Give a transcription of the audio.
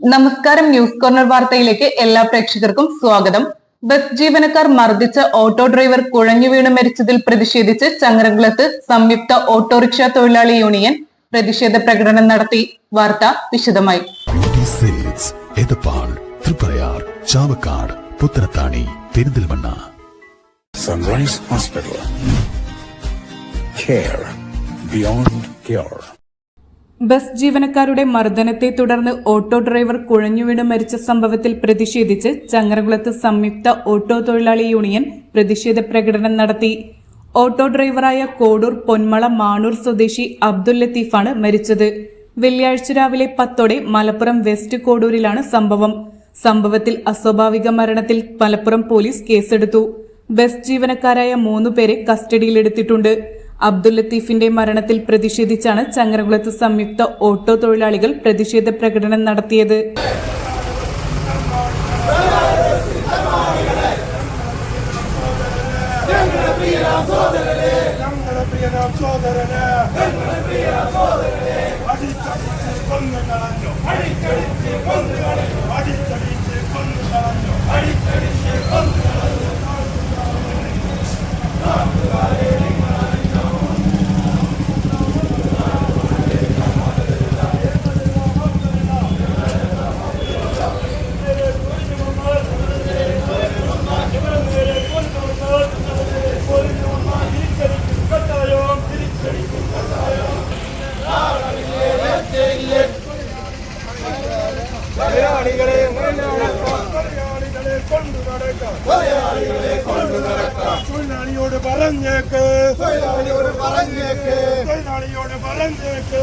നമസ്കാരം news corner വാർത്തയിലേക്ക് എല്ലാ പ്രേക്ഷകർക്കും സ്വാഗതം. ബസ് ജീവനക്കാർ മർദ്ദിച്ച ഓട്ടോ ഡ്രൈവർ കുഴഞ്ഞു വീണ് മരിച്ചതിൽ പ്രതിഷേധിച്ച് ചങ്ങരകുളത്ത് സംയുക്ത ഓട്ടോറിക്ഷ തൊഴിലാളി യൂണിയൻ പ്രതിഷേധ പ്രകടനം നടത്തി. വാർത്ത വിശദമായി. Chavakkad Puthanathani Perinthalmanna. Sunrise hospital care beyond cure. Bus ജീവനക്കാരുടെ മർദ്ദനത്തെ തുടർന്ന് ഓട്ടോ ഡ്രൈവർ കുഴഞ്ഞുവീണ് മരിച്ച സംഭവത്തിൽ പ്രതിഷേധിച്ച് ചങ്ങരകുളത്ത് സംയുക്ത ഓട്ടോ തൊഴിലാളി യൂണിയൻ പ്രതിഷേധ പ്രകടനം നടത്തി. ഓട്ടോ ഡ്രൈവറായ കോടൂർ പൊന്മള മാണൂർ സ്വദേശി അബ്ദുൽ ലത്തീഫാണ് മരിച്ചത്. വെള്ളിയാഴ്ച രാവിലെ പത്തോടെ മലപ്പുറം വെസ്റ്റ് കോടൂരിലാണ് സംഭവം. സംഭവത്തിൽ അസ്വാഭാവിക മരണത്തിൽ മലപ്പുറം പോലീസ് കേസെടുത്തു. ബസ് ജീവനക്കാരായ മൂന്നുപേരെ കസ്റ്റഡിയിലെടുത്തിട്ടുണ്ട്. അബ്ദുൽ ലത്തീഫിന്റെ മരണത്തിൽ പ്രതിഷേധിച്ചാണ് ചങ്ങരകുളത്ത് സംയുക്ത ഓട്ടോ തൊഴിലാളികൾ പ്രതിഷേധ പ്രകടനം നടത്തിയത്. അടിച്ചടിച്ച് കൊന്നു കളഞ്ഞു അടിച്ചടിച്ച് കൊന്നു കളഞ്ഞു கொலையாளிகளே கொலையாளிகளே கொண்டு நடக்க. கொலையாளிகளே கொண்டு நடக்க. தொழிலாளியோடு பரஞ்சேக்கு தொழிலாளியோடு பரஞ்சேக்கு தொழிலாளியோடு பரஞ்சேக்கு